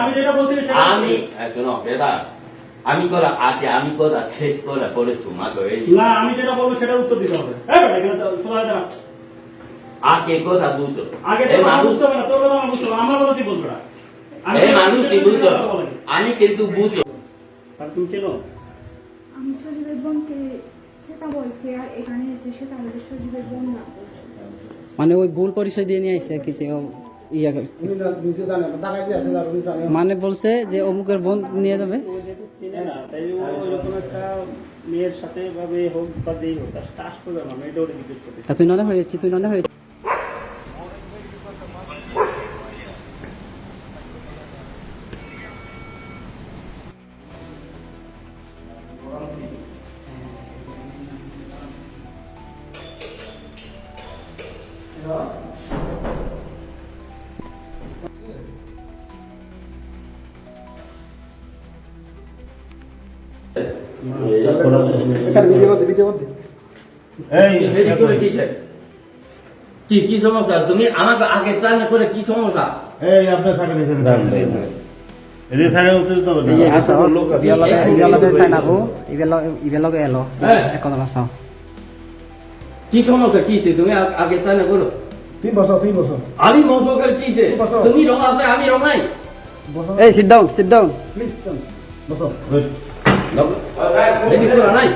আমি যেটা বলছি আমি শোনো বেদা আমি আগে আমি কথা শেষ করে পরে তোমাকে এই না আমি যেটা বলব সেটার উত্তর দিতে হবে। শোনা যায় না আগে কথা বুঝো। আগে মানুষ বুঝতে না তোর কথা আমার বুঝতে আমার কথা তুই বলবি না। আমি মানুষ বুঝো? আমি কিন্তু বুঝো। আর তুমি চেনো? আমি সজীবের বোনকে সেটা বলছি আর এখানে এসে সেটা আমাদের সজীবের বোন না মানে ওই ভুল পরিচয় দিয়ে নিয়ে আসছে কি যে ইয়া। মানে বলছে যে অমুকের বোন নিয়ে যাবে। তুই নানা হয়েছি তুই নানা হয়েছি। কি চাই? কি কি সমস্যা? তুমি আমাকে আগে জানে করে কি সমস্যা? এই আপনার থাকে এখানে। দাঁড়ান থাকে উত্তর তো এই যে গেছে ইবেলগে ইবেলগে চাই নাকো ইবেলগ ইবেলগে এলো। এক কথা বাঁচাও কি সমস্যা? তুমি আগে জানে করো তুই বসো তুই বসো। আমি বসো। তুমি রং আছে আমি রং নাই। বসো। এই sit down sit down please বসো।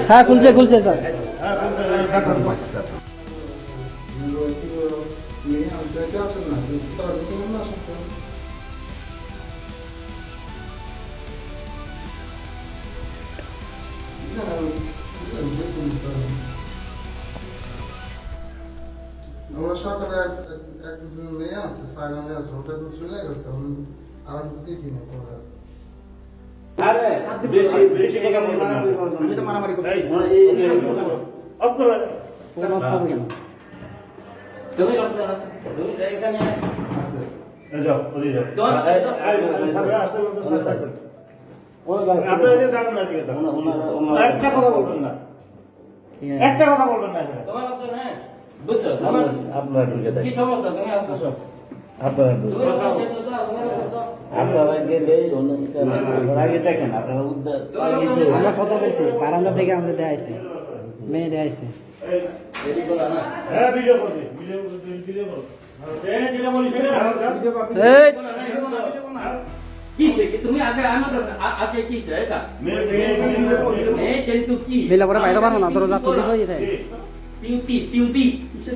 হ্যাঁ খুলছে খুলছে স্যার। আমরা সকালে এক মেয়ে আছে মেয়ে আছে ওটা তো চলে গেছে আমি আর দেখি না পরে। একটা কথা বলবেন না। একটা কথা বলবেন না এখানে। তোমার লোক না বুঝছ? তোমার কি সমস্যা? তুমি আসো। আপনারা। আপনারা গেলে আগে দেখেন উদ্ধার আমরা কথা বলছি বারান্দা থেকে আমাদের দেয়া আছে। মেয়ে দেয়া আছে।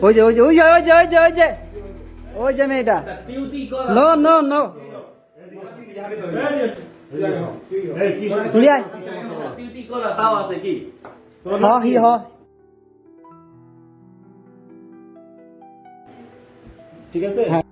ওই যে ওই যে ওই যে ওই যে ওই যে ওই যে। ওই যে মেয়েটা। No no no. কি আয়। তাও আছে কি? হ হি হ। ঠিক আছে? হ্যাঁ।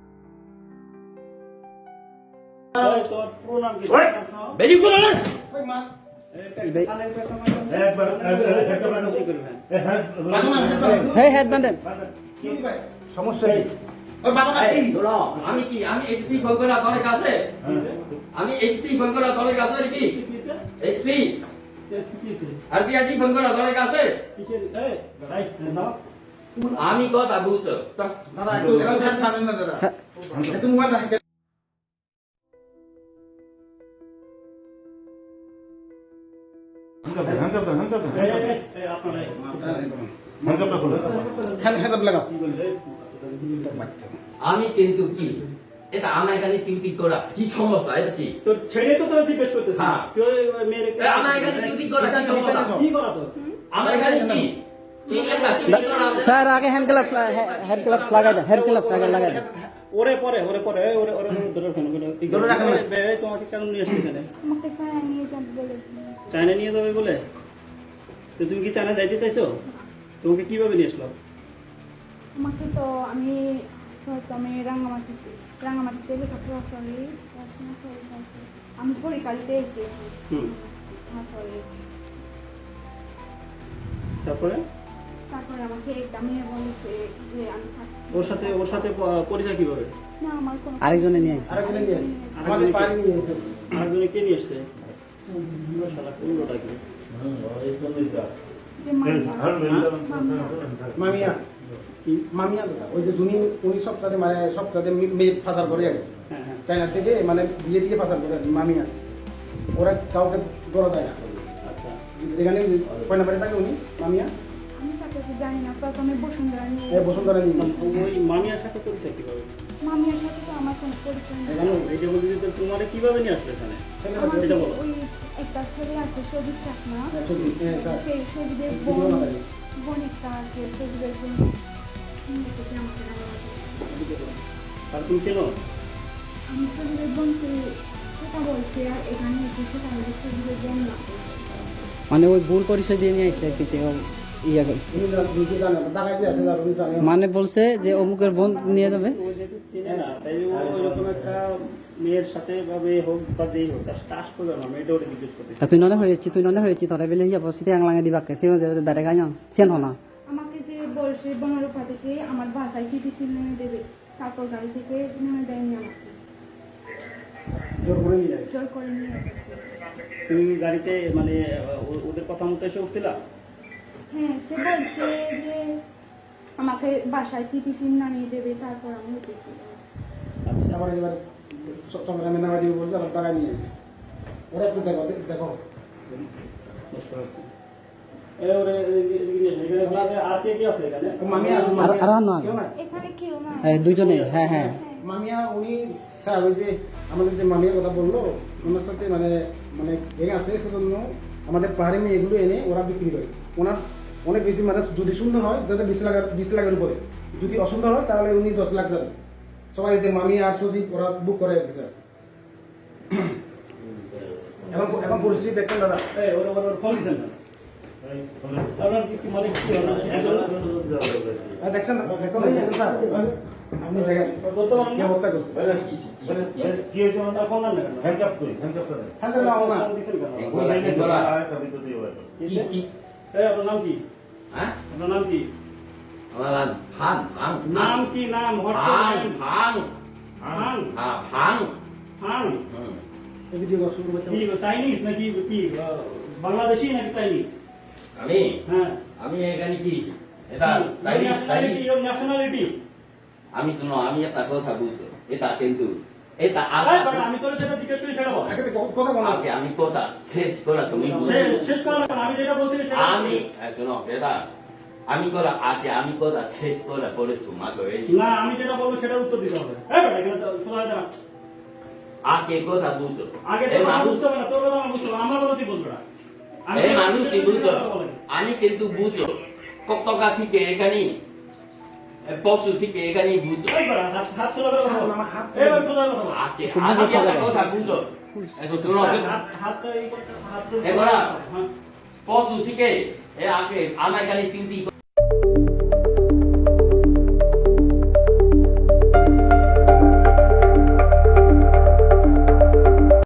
ওই! কি ধরো, আমি কি আমি এসপি ফলগড়া দলের কাছে আমি এসপি ফলগড়া দলের কাছে কি এসপি আর পিয়াজি ফলগড়া দলের কাছে আমি কথা বুঝছ তা- দাদা একটু না দাদা একটু মোবাইল হ্যান্ড হ্যান্ড লাগাও আমি কিন্তু কি? এটা আমরা এখানে টিউটি করা? কি সমস্যা? এটা কি? তোর ছেলে তো তোরা জিজ্ঞেস করতেছে হ্যাঁ। কেউ ওই মেয়েরে আমরা এখানে টিউটি করা? কি সমস্যা? কি করা তোর? আমরা এখানে কি? করা স্যার আগে হ্যান্ড গ্লাভস হেড গ্লাভস লাগাই দেন হেড গ্লাভস আগে লাগাই দেন। ওরে পরে ওরে পরে ওরে ওরে ধরে ফেলো ধরে রাখেন তোমাকে কেন নিয়ে আসছি এখানে? আমাকে ছায়া নিয়ে যান বলে। চায়না নিয়ে যাবে বলে? তো তুমি কি চায়না যাইতে চাইছো? তোমাকে কীভাবে নিয়ে আসলো? আমাকে তো আমি হয়তো আমি রাঙামাটিতে রাঙামাটিতে লেখাপড়া করি পড়াশোনা করি আমি পরিকালিতে এসেছি তারপরে তারপরে তারপরে আমাকে একটা মেয়ে বলেছে যে আমি ওর সাথে ওর সাথে পরিচয় কীভাবে না আমার কোনো আরেকজনে নিয়ে আসছে আরেকজনে নিয়ে আসি আমাদের পানি নিয়ে এসে আরেকজনে কে নিয়ে এসছে শালা কোনটা কি যে মামা মামিয়া কি মামিয়া দাদা ওই যে জুনি উনি সপ্তাহে মানে সপ্তাহে মেয়ে ফাজার করে আর কি। হ্যাঁ, হ্যাঁ। চায়না থেকে মানে বিয়ে দিয়ে পাঠান করে মামিয়া। ওরা কাউকে বলা যায় না। আচ্ছা। এখানে কয় নাম্বারে থাকে উনি? মামিয়া? জানি না প্রথমে বসুন্ধরা নিয়ে বসুন্ধরা নিয়ে। মানে ওই মামিয়ার সাথে পরিচয় কীভাবে? মামিয়ার সাথে তো আমার কোনো পরিচয় নেই। কেন এইটা বলছি যে তোমারে কীভাবে নিয়ে আসলো এখানে? আমার বলো। ওই একটা ছেলে আছে সজিত চাকমা হ্যাঁ, সজিত, হ্যাঁ, স্যার। সেই সজিদের বোন। বোন একটা আছে সজিদের বোন। আর তুমি চেনো সেটা বলছি আর এখানে এসে সেটা মানে ওই ভুল পরিচয় দিয়ে নিয়ে আসছে না। মানে বলছে যে অমুকের বোন নিয়ে যাবে তাই ও এরকম একটা মেয়ের সাথে ভাবে হোক বা যেই হোক তার টাস করে না মেয়েটা ওটা জিজ্ঞেস করতেছে তা তুই নলে হয়েছি, তুই নলে হয়েছি, তোরা বেলে হিয়া বসিতে আংলাঙে দিবাকে সে দাঁড়ে গাইয়া বলছে বনরূপা থেকে আমার বাসায় টিটিসি নেমে দেবে? তারপর গাড়ি থেকে নেমে দেয়নি আমাকে। জোর করে নিয়ে আসছে জোর করে নিয়ে আসছে তুমি গাড়িতে মানে ওদের কথা মতো এসে উঠছিলা হ্যাঁ সে বলছে যে আমাকে বাসায় টিটিসি নামিয়ে দেবে তারপর আমি উঠেছি আচ্ছা। আবার এবার চট্টগ্রামে নামা দিয়ে বলছে আবার টাকা নিয়ে আসছে ওরা একটু দেখো দেখো। দুজনে হ্যাঁ হ্যাঁ। মামিয়া উনি স্যার ওই যে আমাদের যে মামিয়ার কথা বলল ওনার সাথে মানে মানে ভেঙে আছে সেজন্য আমাদের পাহাড়ি মেয়েগুলো এনে ওরা বিক্রি করে। ওনার অনেক বেশি মানে যদি সুন্দর হয় তাহলে বিশ লাখ বিশ লাখের উপরে। যদি অসুন্দর হয় তাহলে উনি দশ লাখ যাবে সবাই যে মামি আর সজীব ওরা বুক করে স্যার। এখন এখন পরিস্থিতি দেখছেন দাদা? এই ওরে ওরে ওরে ফোন দিছেন না? দেখছেন দেখো দেখেন স্যার। আপনি দেখেন কি না অবস্থা করছে? কি হয়েছে মানে না হ্যান্ডকাপ করি হ্যান্ডকাপ হ্যাঁ না কেন? আরেকটা দিয়ে কি এই আপনার নাম কি? হ্যাঁ? আপনার নাম কি? আমার নাম নাম কি হ্যাঁ হুম। এই ভিডিও শুরু করতে কি চাইনিজ নাকি কি বাংলাদেশি নাকি চাইনিজ আমি? হ্যাঁ। আমি এখানে কি? এটা ন্যাশনালিটি ইওর ন্যাশনালিটি আমি শুনো আমি একটা কথা বুঝছ এটা কিন্তু এটা আমি তোর যেটা জিজ্ঞেস করি সেটা বল। কথা বলা। আমি কথা শেষ করা তুমি। শেষ শেষ করা আমি যেটা বলছি সেটা আমি শোনো এটা আমি করা আজকে আমি কথা শেষ করা পরে তোমাকে এই না আমি যেটা বলব সেটার উত্তর দিতে হবে। এই বেটা এখানে শোনা যায় না আগে কথা বুঝো। আগে তো বুঝতে হবে না তোর কথা আমার বুঝতে হবে আমার কথা তুই বলবি না। আমি এই মানুষ বুঝো আমি কিন্তু বুঝো কতকা থেকে এখানে পশু থেকে এখানে বুঝো কথা। হ্যাঁ। পশু থেকে আগে আমার এখানে তিনটি